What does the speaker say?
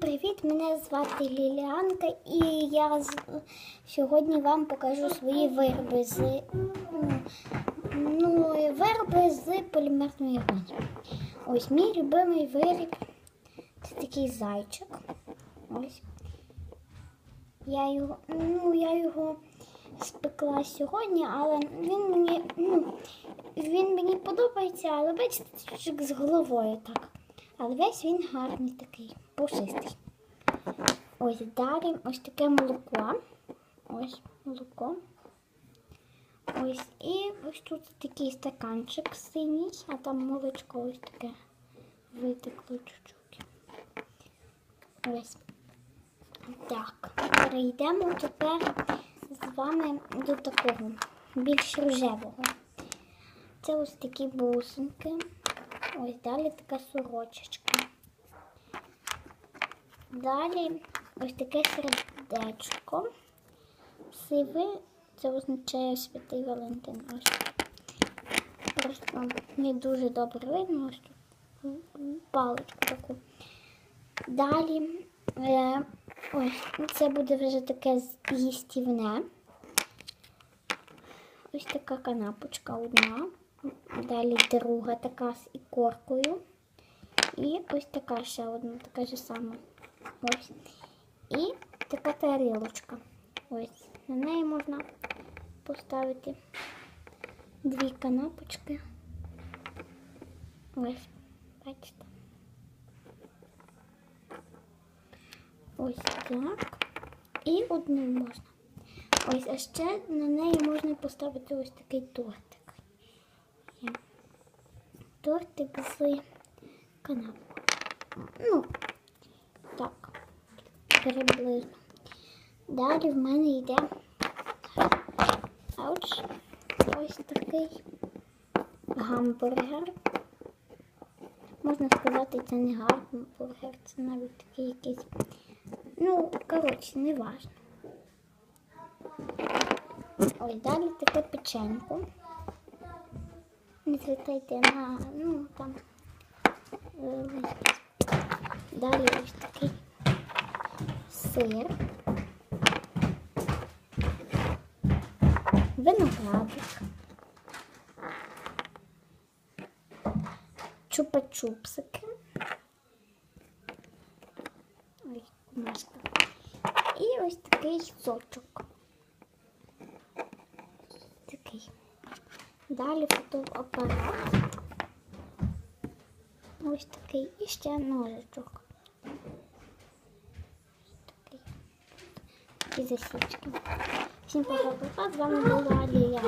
привіт! Мене звати Ліліанка і я сьогодні вам покажу свої вироби з ну, вироби з полімерної глини. Ось мій любимий виріб це такий зайчик. Ось. Я його, ну, я його спекла сьогодні, але він мені, ну, він мені подобається, але бачите, з головою так. Але весь він гарний такий, пушистий. Ось далі ось таке молоко. Ось молоко. Ось і ось тут такий стаканчик синій, а там молочко ось таке витекло чуть-чуть. Ось. Так, перейдемо тепер з вами до такого більш рожевого. Це ось такі бусинки. Ось далі така сорочечка. Далі ось таке сердечко. Сиве, це означає святий Валентин. Ось. Просто не дуже добре видно ось тут паличку таку. Далі е, ось це буде вже таке їстівне. Ось така канапочка одна. Далі друга така з ікоркою. І ось така ще одна, така ж сама. Ось. І така тарілочка. Ось. На неї можна поставити дві канапочки. Ось, бачите. Ось так. І одну можна. Ось, а ще на неї можна поставити ось такий тортик. Тортик з канапкою. Ну, так, приблизно. Далі в мене йде ауч, ось такий гамбургер. Можна сказати, це не гамбургер, це навіть такий якийсь. Ну, коротше, не важно. Ой, далі таке печенько. Не звертайте на, ну, там. е, Далі ось такий сир. Виноградик. Чупа-чупсики. Ой. І ось такий сочок. Такий. Далі фотоапарат. Ось такий. І ще ножичок. Такий. І засічки. Всім пока-пока. З вами була Алія.